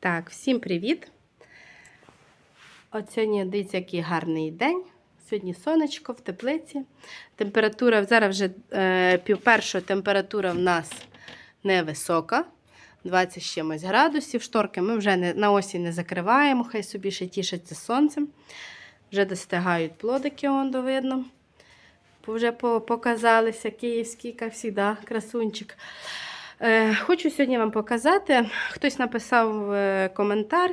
Так, всім привіт! От сьогодні дивіться, який гарний день. Сьогодні сонечко в теплиці. Температура зараз вже е, пів температура в нас невисока. 20 з чимось градусів. Шторки ми вже не, на осінь не закриваємо, хай собі ще тішаться сонцем. Вже достигають плодики, он видно. Вже показалися київські, як завжди, красунчик. Е, хочу сьогодні вам показати. Хтось написав е, коментар.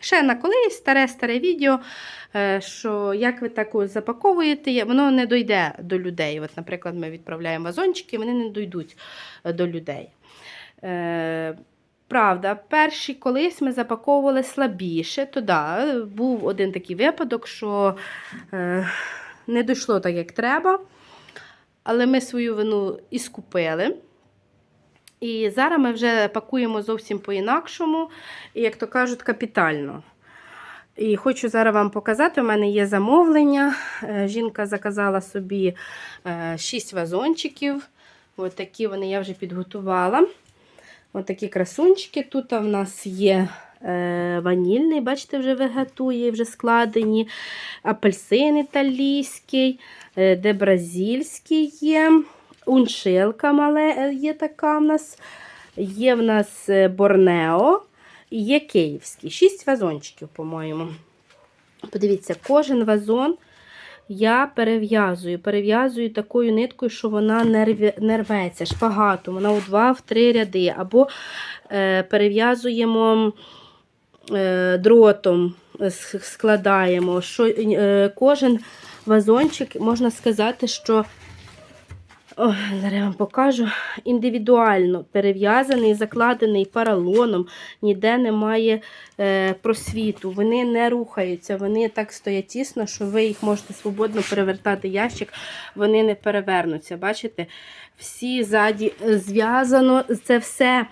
Ще на колись старе-старе відео, е, що як ви так запаковуєте, воно не дойде до людей. От, наприклад, ми відправляємо вазончики, вони не дійдуть е, до людей. Правда, перші колись ми запаковували слабіше, то да, був один такий випадок, що не дійшло так, як треба. Але ми свою вину і. І зараз ми вже пакуємо зовсім по-інакшому, як то кажуть, капітально. І хочу зараз вам показати: у мене є замовлення. Е, Жінка заказала собі 6 вазончиків. Ось такі вони я вже підготувала. Ось такі красунчики. Тут у нас є е, ванільний, бачите, вже вегетує, вже складені. Апельсин італійський, е, де бразильський є. Уншилка мале е, є така в нас. Є в нас е, Борнео і є київський. Шість вазончиків, по-моєму. Подивіться, кожен вазон я перев'язую. Перев'язую такою ниткою, що вона не рветься, шпагатом. Вона у два, в три ряди. Або е, перев'язуємо е, дротом, складаємо. Що, е, кожен вазончик, можна сказати, що Ой, зараз я вам покажу. Індивідуально перев'язаний, закладений поролоном, ніде немає е, просвіту. Вони не рухаються, вони так стоять тісно, що ви їх можете свободно перевертати ящик, вони не перевернуться. Бачите? Всі ззаді е, зв'язано, це все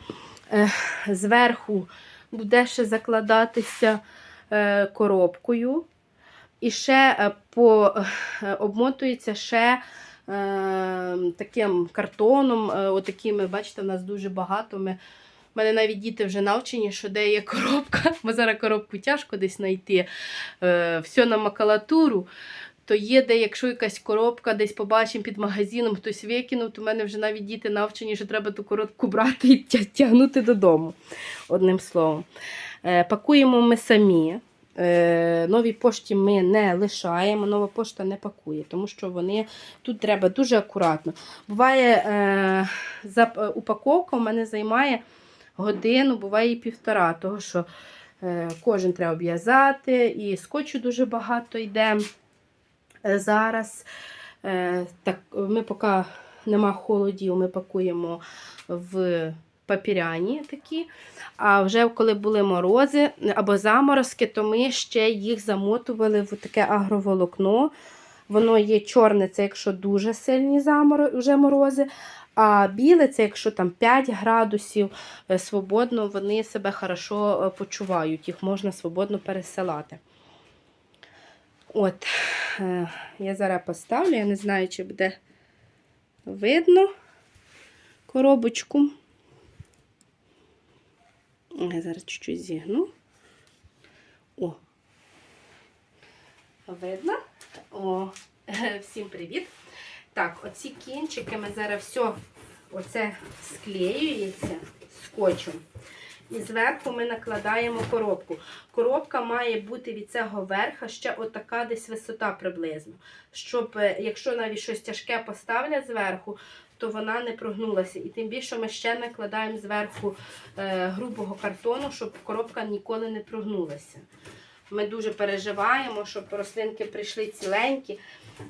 е, зверху буде ще закладатися е, коробкою. І ще е, по, е, обмотується ще таким картоном. Е, отакими, бачите, в нас дуже багато. Ми, в мене навіть діти вже навчені, що де є коробка, бо зараз коробку тяжко десь знайти. Е, все на макулатуру. То є, де якщо якась коробка десь побачимо під магазином, хтось викинув, то в мене вже навіть діти навчені, що треба ту коробку брати і тягнути додому. Одним словом. Е, Пакуємо ми самі. Е, Новій пошті ми не лишаємо, нова пошта не пакує, тому що вони тут треба дуже акуратно. Буває, е, е, упаковка в мене займає годину, буває і півтора, того що кожен треба обв'язати, і скотчу дуже багато йде зараз. Так, ми поки нема холодів, ми пакуємо в папіряні такі. А вже коли були морози або заморозки, то ми ще їх замотували в таке агроволокно. Воно є чорне, це якщо дуже сильні вже морози. А біле це якщо там 5 градусів е, свободно, вони себе хорошо е, почувають, їх можна свободно пересилати. От, е, я зараз поставлю, я не знаю, чи буде видно коробочку. Я зараз чуть-чуть зігну. О. Видно? О, всім привіт. Так, оці кінчики ми зараз все оце склеюється скотчем. І зверху ми накладаємо коробку. Коробка має бути від цього верха ще отака десь висота приблизно. Щоб, е, якщо навіть щось тяжке поставлять зверху, то вона не прогнулася. І тим більше ми ще накладаємо зверху е, грубого картону, щоб коробка ніколи не прогнулася. Ми дуже переживаємо, щоб рослинки прийшли ціленькі,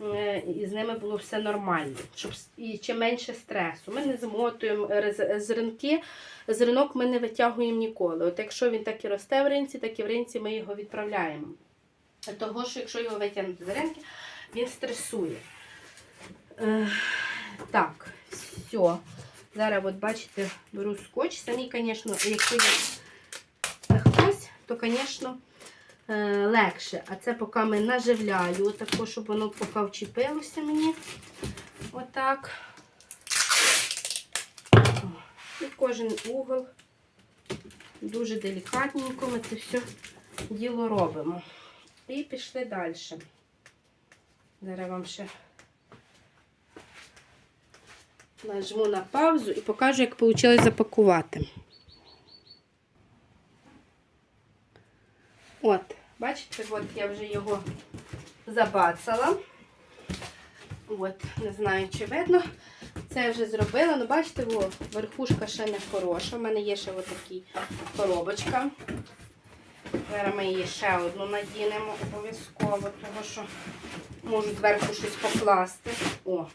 е, і з ними було все нормально. Щоб і чим менше стресу. Ми не змотуємо рез- зернки, зернок ми не витягуємо ніколи. От якщо він так і росте в ринці, так і в ринці ми його відправляємо. Того, що якщо його витягнути з ринки, він стресує. Е, так, все. Зараз, от бачите, беру скотч. Самі, звісно, якщо є хтось, то, звісно, е, легше. А це поки ми наживляю, отако, щоб воно поки вчепилося мені. Отак. І кожен угол Дуже делікатненько ми це все діло робимо. І пішли далі. Зараз вам ще нажму на паузу і покажу, як вийшло запакувати. От, бачите, от я вже його забацала. От, не знаю, чи видно. Це я вже зробила. Ну, бачите, о, верхушка ще не хороша. У мене є ще отакі коробочка. Зараз ми її ще одну надінемо обов'язково, тому що можу зверху щось покласти. О,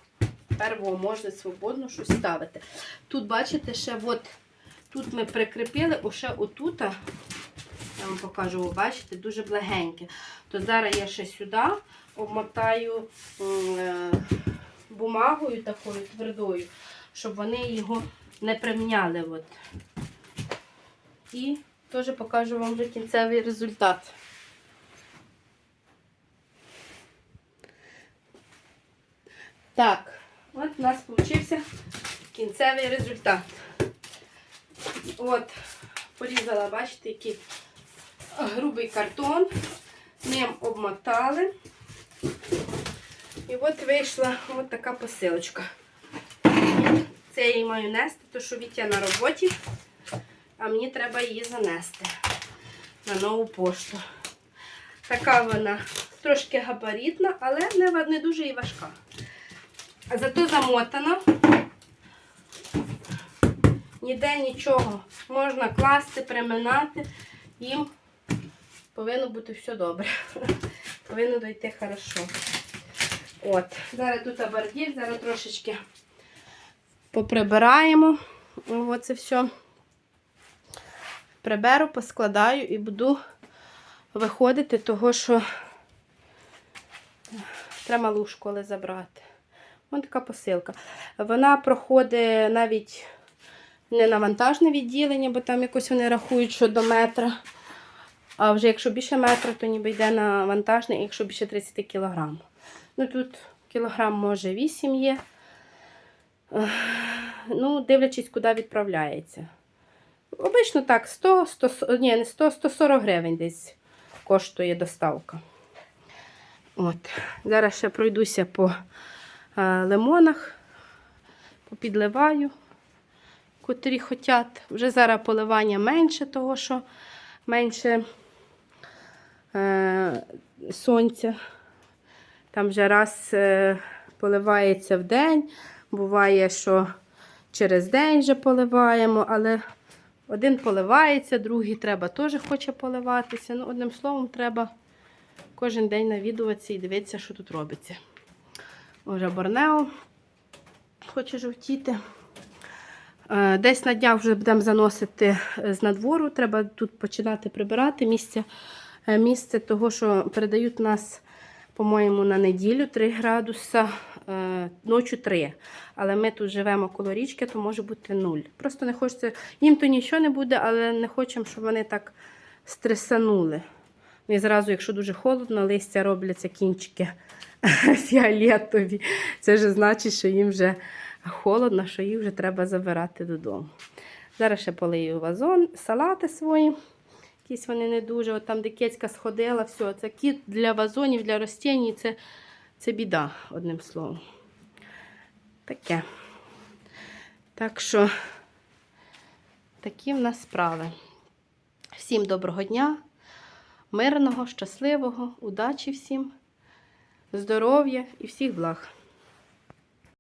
тепер о, можна свободно щось ставити. Тут, бачите, ще от, тут ми прикріпили, ще отут, я вам покажу, бачите, дуже благеньке. То зараз я ще сюди обмотаю е, бумагою такою твердою, щоб вони його не примняли. От. І теж покажу вам вже кінцевий результат. Так, от у нас вийшов кінцевий результат. От, порізала, бачите, який грубий картон. Ним обмотали. І от вийшла от така посилочка. Це я її маю нести, тому що Вітя на роботі, а мені треба її занести на нову пошту. Така вона трошки габаритна, але не, дуже і важка. Зато замотана. Ніде нічого можна класти, приминати. Їм повинно бути все добре. Повинно дойти хорошо. От, зараз тут борділь, зараз трошечки поприбираємо. Оце все. Приберу, поскладаю і буду виходити, того що треба малу школи забрати. Ось така посилка. Вона проходить навіть не на вантажне відділення, бо там якось вони рахують, що до метра. А вже якщо більше метра, то ніби йде на вантажне, якщо більше 30 кг. Ну тут кілограм може 8 є. Ну, дивлячись, куди відправляється. Обично так, 100, 100, ні, не 100, 140 гривень десь коштує доставка. От. Зараз ще пройдуся по лимонах, попідливаю, котрі хочуть. Вже зараз поливання менше, того що менше е, сонця. Там вже раз е, поливається в день. Буває, що через день вже поливаємо, але один поливається, другий треба теж хоче поливатися. Ну, одним словом, треба кожен день навідуватися і дивитися, що тут робиться. Уже Борнео хоче жовтіти. Е, Десь на днях вже будемо заносити з надвору. Треба тут починати прибирати місце, е, місце того, що передають нас, по-моєму, на неділю 3 градуса, е, ночі 3. Але ми тут живемо коло річки, то може бути 0. Просто не хочеться, їм то нічого не буде, але не хочемо, щоб вони так стресанули. Ну, І зразу, якщо дуже холодно, листя робляться кінчики фіолетові. Це вже значить, що їм вже холодно, що їх вже треба забирати додому. Зараз ще полию вазон, салати свої. Якісь вони не дуже. От там, де кецька сходила, все. Це кіт для вазонів, для ростінь, це, це біда, одним словом. Таке. Так що, такі в нас справи. Всім доброго дня, мирного, щасливого, удачі всім, здоров'я і всіх благ.